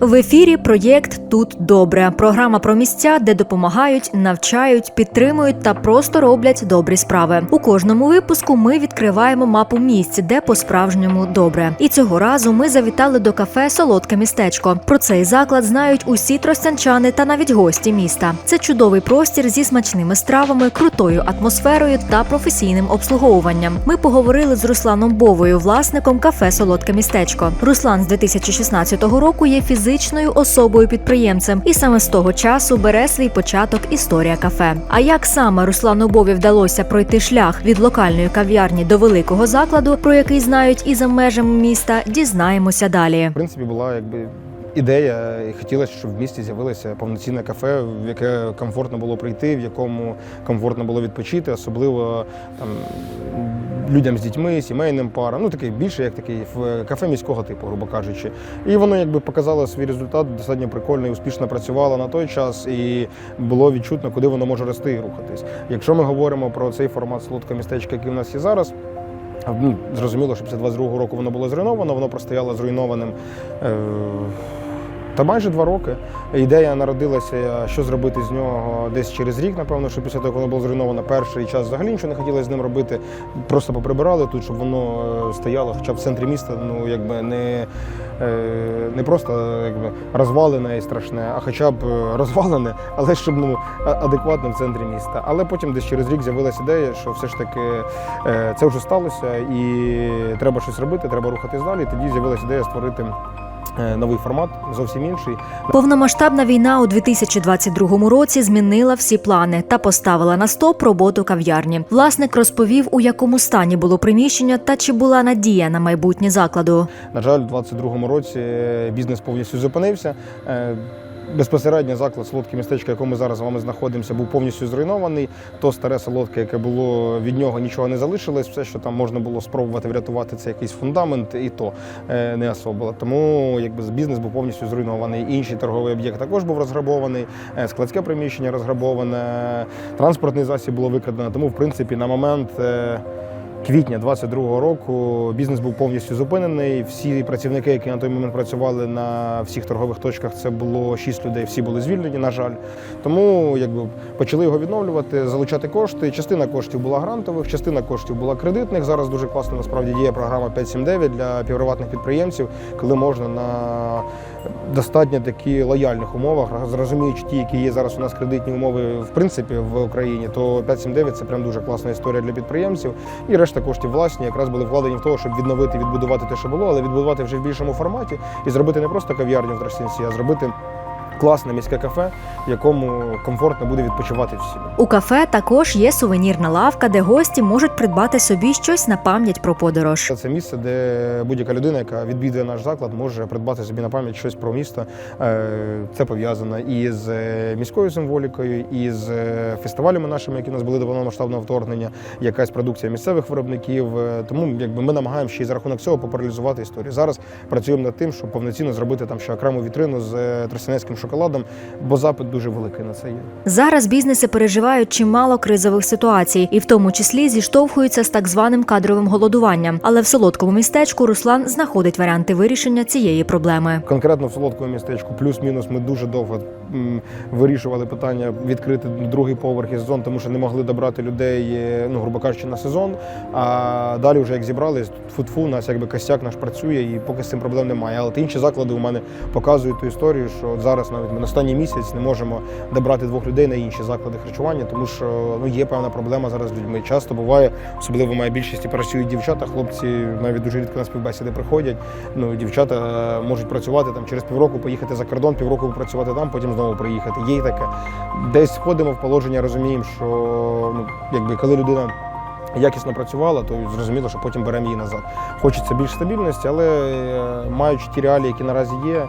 В ефірі проєкт Тут добре. Програма про місця, де допомагають, навчають, підтримують та просто роблять добрі справи. У кожному випуску ми відкриваємо мапу місць, де по-справжньому добре. І цього разу ми завітали до кафе Солодке містечко. Про цей заклад знають усі тростянчани та навіть гості міста. Це чудовий простір зі смачними стравами, крутою атмосферою та професійним обслуговуванням. Ми поговорили з Русланом Бовою, власником кафе Солодке містечко. Руслан з 2016 року є фізичною особою підприємцем, і саме з того часу бере свій початок історія кафе. А як саме Руслану Бові вдалося пройти шлях від локальної кав'ярні до великого закладу, про який знають і за межами міста, дізнаємося далі. В принципі, була якби ідея, і хотілося, щоб в місті з'явилося повноцінне кафе, в яке комфортно було прийти, в якому комфортно було відпочити, особливо там людям з дітьми, сімейним парам. Ну такий більше як такий в- кафе міського типу, грубо кажучи. І воно якби показало свій результат, достатньо прикольно і успішно працювало на той час, і було відчутно, куди воно може рости і рухатись. Якщо ми говоримо про цей формат солодке містечка, який в нас є зараз. Ну, зрозуміло, що після 22-го року воно було зруйновано, воно простояло зруйнованим е, та майже два роки. Ідея народилася, що зробити з нього десь через рік, напевно, що після того, воно було зруйновано, перший час взагалі нічого не хотілося з ним робити. Просто поприбирали тут, щоб воно е, стояло хоча в центрі міста, ну якби не, е, не просто якби, розвалене і страшне, а хоча б е, розвалене, але щоб ну, адекватно в центрі міста. Але потім десь через рік з'явилася ідея, що все ж таки е, це вже сталося і треба щось робити, треба рухатись далі. Тоді з'явилася ідея створити е, новий формат, зовсім інший. Повномасштабна війна у 2022 році змінила всі плани та поставила на стоп роботу кав'ярні. Власник розповів, у якому стані було приміщення та чи була надія на майбутнє закладу. На жаль, у 22-му році е, бізнес повністю зупинився. Е, Безпосередньо заклад солодке містечко, в якому ми зараз з вами знаходимося, був повністю зруйнований. То старе солодке, яке було від нього нічого не залишилось. Все, що там можна було спробувати врятувати, це якийсь фундамент, і то е, не особо. Тому якби бізнес був повністю зруйнований. Інший торговий об'єкт також був розграбований, е, складське приміщення розграбоване, транспортний засіб було викрадено. Тому, в принципі, на момент. Квітня 22-го року бізнес був повністю зупинений. Всі працівники, які на той момент працювали на всіх торгових точках, це було 6 людей. Всі були звільнені, на жаль. Тому якби почали його відновлювати, залучати кошти. Частина коштів була грантових, частина коштів була кредитних. Зараз дуже класно насправді діє програма 579 для півприватних підприємців, коли можна на достатньо такі лояльних умовах, зрозуміючи ті, які є зараз у нас кредитні умови в принципі в Україні, то 579 це прям дуже класна історія для підприємців. І решта коштів власні якраз були вкладені в того, щоб відновити, відбудувати те, що було, але відбудувати вже в більшому форматі і зробити не просто кав'ярню в Тростянці, а зробити класне міське кафе, в якому комфортно буде відпочивати всім. У кафе також є сувенірна лавка, де гості можуть придбати собі щось на пам'ять про подорож. Це місце, де будь-яка людина, яка відвідує наш заклад, може придбати собі на пам'ять щось про місто. Е, Це пов'язано і з е, міською символікою, і з е, фестивалями нашими, які у нас були до повномасштабного вторгнення, якась продукція місцевих виробників. Тому якби ми намагаємося ще й за рахунок цього популяризувати історію. Зараз працюємо над тим, щоб повноцінно зробити там ще окрему вітрину з тростянецьким шоколадом, бо запит дуже великий на це є. Зараз бізнеси переживають чимало кризових ситуацій, і в тому числі зіштовхуються з так званим кадровим голодуванням. Але в солодкому містечку Руслан знаходить варіанти вирішення цієї проблеми. Конкретно в солодкому містечку, плюс-мінус, ми дуже довго вирішували питання відкрити другий поверх і сезон, тому що не могли добрати людей, е, ну грубо кажучи, на сезон. А далі, вже як зібрались, фу-фу, нас якби костяк наш працює, і поки з цим проблем немає. Але інші заклади у мене показують ту історію, що зараз навіть ми на останній місяць не можемо добрати двох людей на інші заклади харчування, тому що ну є певна проблема зараз з людьми. Часто буває, особливо в моїй більшості працюють дівчата, хлопці навіть дуже рідко на співбесіди приходять. Ну, дівчата е, можуть працювати там через півроку, поїхати за кордон, півроку працювати там, потім знову приїхати. Є й таке. Десь входимо в положення, розуміємо, що ну, якби коли людина. Якісно працювала, то зрозуміло, що потім беремо її назад. Хочеться більш стабільності, але е, маючи ті реалії, які наразі є,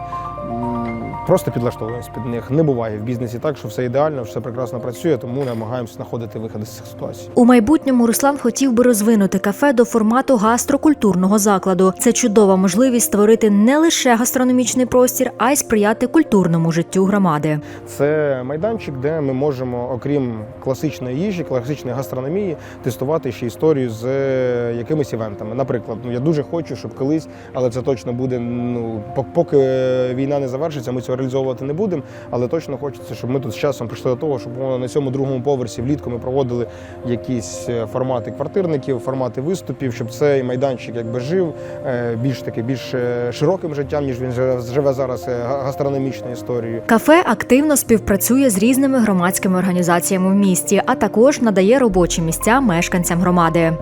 просто підлаштовуємося під них. Не буває в бізнесі так, що все ідеально, все прекрасно працює, тому намагаємося знаходити виходи з цих ситуацій. У майбутньому Руслан хотів би розвинути кафе до формату гастрокультурного закладу. Це чудова можливість створити не лише гастрономічний простір, а й сприяти культурному життю громади. Це майданчик, де ми можемо, окрім класичної їжі, класичної гастрономії, тестувати ще історію з е, якимись івентами. Наприклад, ну я дуже хочу, щоб колись, але це точно буде. Ну поки е, війна не завершиться, ми цього реалізовувати не будемо. Але точно хочеться, щоб ми тут з часом прийшли до того, щоб на цьому другому поверсі влітку ми проводили якісь е, формати квартирників, формати виступів, щоб цей майданчик якби жив е, більш таки більш е, широким життям, ніж він живе- зараз га- гастрономічною історією. Кафе активно співпрацює з різними громадськими організаціями в місті, а також надає робочі місця мешканцям громади.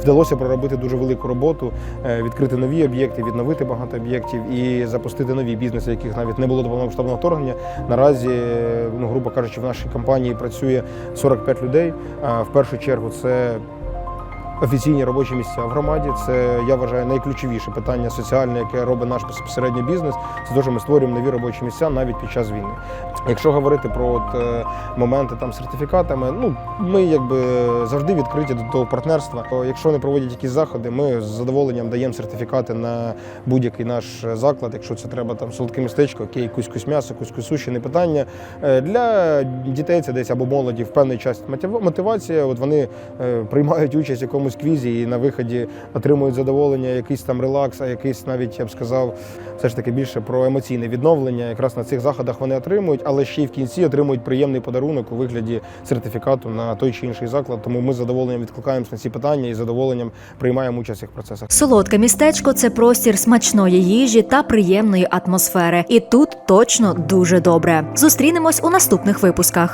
Вдалося проробити дуже велику роботу, е, відкрити нові об'єкти, відновити багато об'єктів і запустити нові бізнеси, яких навіть не було до повномасштабного вторгнення. Наразі, е, ну грубо кажучи, в нашій компанії працює 45 людей. В першу чергу це. Офіційні робочі місця в громаді це я вважаю найключовіше питання соціальне, яке робить наш безпосередньо бізнес. Це те, ми створюємо нові робочі місця навіть під час війни. Якщо говорити про от, е, моменти там сертифікатами, ну ми якби завжди відкриті до того партнерства. Якщо вони проводять якісь заходи, ми з задоволенням даємо сертифікати на будь-який наш заклад. Якщо це треба там солодке містечко, окей, кусь-кусь м'ясо, кусь-кусь суші, не питання. Е, Для дітей це десь або молоді в певний час мотив- мотивація. От вони е, приймають участь в якомусь квізі і на виході отримують задоволення, якийсь там релакс, а якийсь навіть я б сказав, все ж таки більше про емоційне відновлення. Якраз на цих заходах вони отримують, але ще й в кінці отримують приємний подарунок у вигляді сертифікату на той чи інший заклад. Тому ми з задоволенням відкликаємося на ці питання і з задоволенням приймаємо участь в цих процесах. Солодке містечко це простір смачної їжі та приємної атмосфери. І тут точно дуже добре. Зустрінемось у наступних випусках.